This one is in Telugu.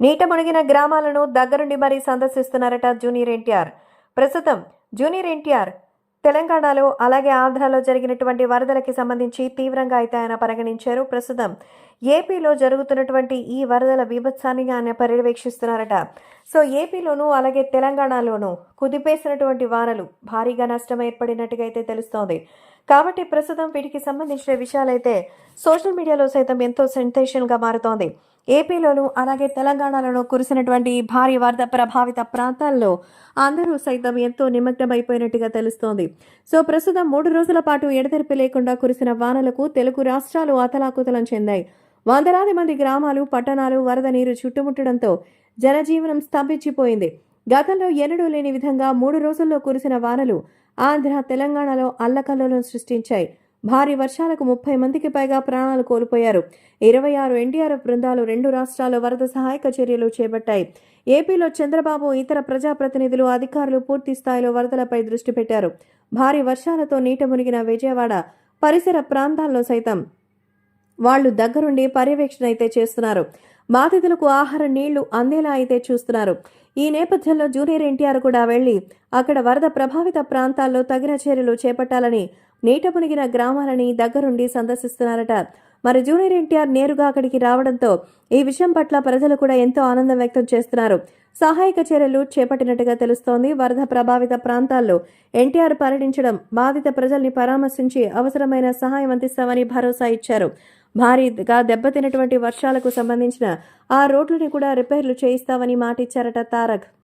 నీట మునిగిన గ్రామాలను దగ్గరుండి మరీ సందర్శిస్తున్నారట జూనియర్ ఎన్టీఆర్. ప్రస్తుతం జూనియర్ ఎన్టీఆర్ తెలంగాణలో అలాగే ఆంధ్రాలో జరిగినటువంటి వరదలకి సంబంధించి తీవ్రంగా అయితే ఆయన పరిగణించారు. ప్రస్తుతం ఏపీలో జరుగుతున్నటువంటి ఈ వరదల బీభత్సాన్ని ఆయన పర్యవేక్షిస్తున్నారట. సో ఏపీలోనూ అలాగే తెలంగాణలోనూ కుదిపేసినటువంటి వానలు భారీగా నష్టం ఏర్పడినట్టుగా అయితే తెలుస్తోంది. కాబట్టి ప్రస్తుతం వీటికి సంబంధించిన విషయాలైతే సోషల్ మీడియాలో సైతం ఎంతో సెన్సేషన్గా మారుతోంది. ఏపీలోను అలాగే తెలంగాణలోనూ కురిసినటువంటి భారీ వరద ప్రభావిత ప్రాంతాల్లో అందరూ సైతం ఎంతో నిమగ్నమైపోయినట్టుగా తెలుస్తోంది. సో ప్రస్తుతం మూడు రోజుల పాటు ఎడతెరిపి లేకుండా కురిసిన వానలకు తెలుగు రాష్ట్రాలు అతలాకుతలం చెందాయి. వందలాది మంది గ్రామాలు పట్టణాలు వరద నీరు చుట్టుముట్టడంతో జనజీవనం స్తంభించిపోయింది. గతంలో ఎన్నడూ లేని విధంగా మూడు రోజుల్లో కురిసిన వానలు ఆంధ్ర తెలంగాణలో అల్లకల్లోలను సృష్టించాయి. భారీ వర్షాలకు ముప్పై మందికి పైగా ప్రాణాలు కోల్పోయారు. ఇరవై ఆరు ఎన్డీఆర్ఎఫ్ బృందాలు రెండు రాష్ట్రాల్లో వరద సహాయక చర్యలు చేపట్టాయి. ఏపీలో చంద్రబాబు ఇతర ప్రజాప్రతినిధులు అధికారులు పూర్తి స్థాయిలో వరదలపై దృష్టి పెట్టారు. భారీ వర్షాలతో నీట మునిగిన విజయవాడ పరిసర ప్రాంతాల్లో సైతం వాళ్ళు దగ్గరుండి పర్యవేక్షణ అయితే చేస్తున్నారు. బాధితులకు ఆహార నీళ్ళు అందేలా అయితే చూస్తున్నారు. ఈ నేపథ్యంలో జూనియర్ ఎన్టీఆర్ కూడా వెళ్ళి అక్కడ వరద ప్రభావిత ప్రాంతాల్లో తగిన చర్యలు చేపట్టాలని నీట మునిగిన గ్రామాలని దగ్గరుండి సందర్శిస్తున్నారట. మరి జూనియర్ ఎన్టీఆర్ నేరుగా అక్కడికి రావడంతో ఈ విషయం పట్ల ప్రజలు కూడా ఎంతో ఆనందం వ్యక్తం చేస్తున్నారు. సహాయక చర్యలు చేపట్టినట్టుగా తెలుస్తోంది. వరద ప్రభావిత ప్రాంతాల్లో ఎన్టీఆర్ పర్యటించడం బాధిత ప్రజల్ని పరామర్శించి అవసరమైన సహాయం అందిస్తామని భరోసా ఇచ్చారు. భారీగా దెబ్బతినటువంటి వర్షాలకు సంబంధించిన ఆ రోడ్లని కూడా రిపేర్లు చేయిస్తామని మాటిచ్చారట తారక్.